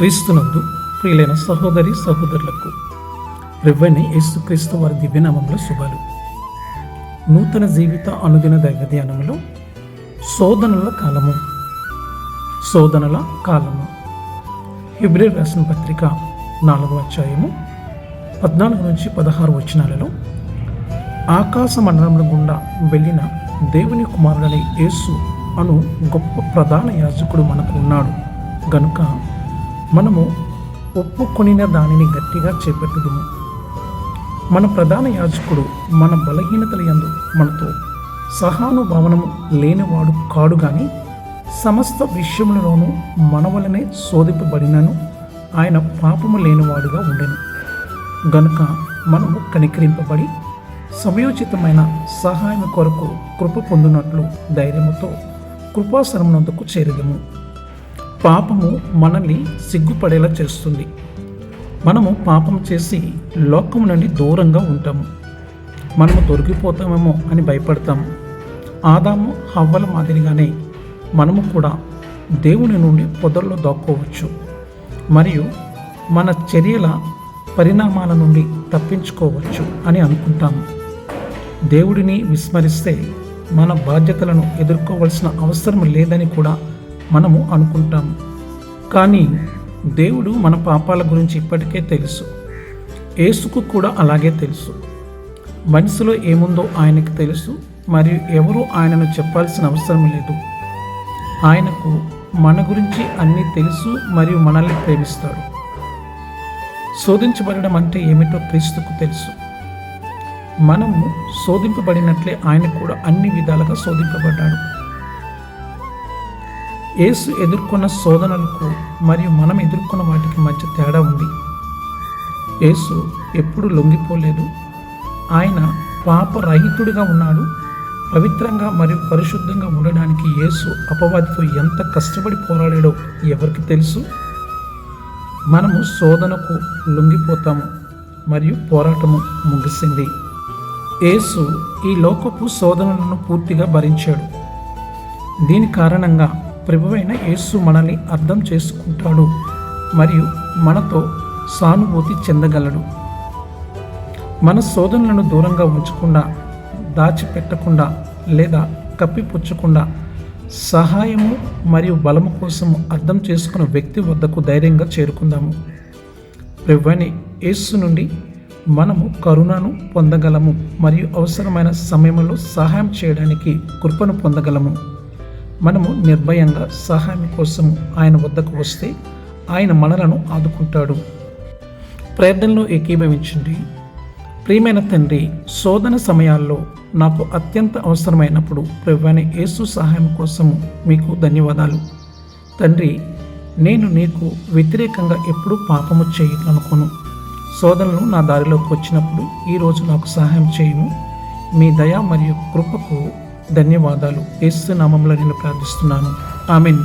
క్రీస్తునందు ప్రియులైన సహోదరి సహోదరులకు రెవ్వని యేసుక్రీస్తు వారి దివ్యనామంలో శుభాలు. నూతన జీవిత అనుదిన దైవ ధ్యానములో శోధనల కాలము. శోధనల కాలము. హిబ్రి రాసిన పత్రిక నాలుగు అధ్యాయము పద్నాలుగు నుంచి పదహారు వచనాలలో ఆకాశ మండలముల గుండా వెళ్ళిన దేవుని కుమారుడని యేసు అను గొప్ప ప్రధాన యాజకుడు మనకు ఉన్నాడు. గనుక మనము ఒప్పుకొనిన దానిని గట్టిగా చేపెట్టుదుము. మన ప్రధాన యాజకుడు మన బలహీనతల యందు మనతో సహానుభావనము లేనివాడు కాడు కానీ సమస్త విషయములలోనూ మన వలనే శోధింపబడినను ఆయన పాపము లేనివాడుగా ఉండెను. గనుక మనము కనికరింపబడి సమయోచితమైన సహాయం కొరకు కృప పొందినట్లు ధైర్యముతో కృపాసనమునందుకు చేరదము. పాపము మనల్ని సిగ్గుపడేలా చేస్తుంది. మనము పాపం చేసి లోకము నుండి దూరంగా ఉంటాము. మనము దొరికిపోతామేమో అని భయపడతాము. ఆదాము హవ్వల మాదిరిగానే మనము కూడా దేవుని నుండి పొదల్లో దాక్కోవచ్చు. మరియు మన చర్యల పరిణామాల నుండి తప్పించుకోవచ్చు అని అనుకుంటాము. దేవుడిని విస్మరిస్తే మన బాధ్యతలను ఎదుర్కోవలసిన అవసరం లేదని కూడా మనము అనుకుంటాము కానీ దేవుడు మన పాపాల గురించి ఇప్పటికే తెలుసు. యేసుకు కూడా అలాగే తెలుసు. మనసులో ఏముందో ఆయనకు తెలుసు మరియు ఎవరూ ఆయనను చెప్పాల్సిన అవసరం లేదు. ఆయనకు మన గురించి అన్నీ తెలుసు మరియు మనల్ని ప్రేమిస్తాడు. శోధించబడడం అంటే ఏమిటో క్రీస్తుకు తెలుసు. మనము శోధింపబడినట్లే ఆయన కూడా అన్ని విధాలుగా శోధింపబడ్డాడు. యేసు ఎదుర్కొన్న శోధనలకు మరియు మనం ఎదుర్కొన్న వాటికి మధ్య తేడా ఉంది. యేసు ఎప్పుడు లొంగిపోలేదు. ఆయన పాపరహితుడిగా ఉన్నాడు. పవిత్రంగా మరియు పరిశుద్ధంగా ఉండడానికి యేసు అపవాదితో ఎంత కష్టపడి పోరాడాడో ఎవరికి తెలుసు? మనము శోధనకు లొంగిపోతాము మరియు పోరాటము ముగిసింది. యేసు ఈ లోకపు శోధనలను పూర్తిగా భరించాడు. దీని కారణంగా ప్రభువైన యేసు మనల్ని అర్థం చేసుకుంటాడు మరియు మనతో సానుభూతి చెందగలడు. మన శోధనలను దూరంగా ఉంచకుండా దాచిపెట్టకుండా లేదా కప్పిపుచ్చకుండా సహాయము మరియు బలము కోసము అర్థం చేసుకున్న వ్యక్తి వద్దకు ధైర్యంగా చేరుకుందాము. ప్రభువైన యేసు నుండి మనము కరుణను పొందగలము మరియు అవసరమైన సమయంలో సహాయం చేయడానికి కృపను పొందగలము. మనము నిర్భయంగా సహాయం కోసం ఆయన వద్దకు వస్తే ఆయన మనలను ఆదుకుంటాడు. ప్రార్థనలో ఏకీభవించండి. ప్రియమైన తండ్రి శోధన సమయాల్లో నాకు అత్యంత అవసరమైనప్పుడు ప్రభువైన యేసు సహాయం కోసము మీకు ధన్యవాదాలు. తండ్రి నేను నీకు వ్యతిరేకంగా ఎప్పుడూ పాపము చేయాలనుకోను శోధనలు నా దారిలోకి వచ్చినప్పుడు ఈరోజు నాకు సహాయం చేయము. మీ దయ మరియు కృపకు ధన్యవాదాలు. ఏసు నామంలో నేను ప్రార్థిస్తున్నాను. ఆమెన్.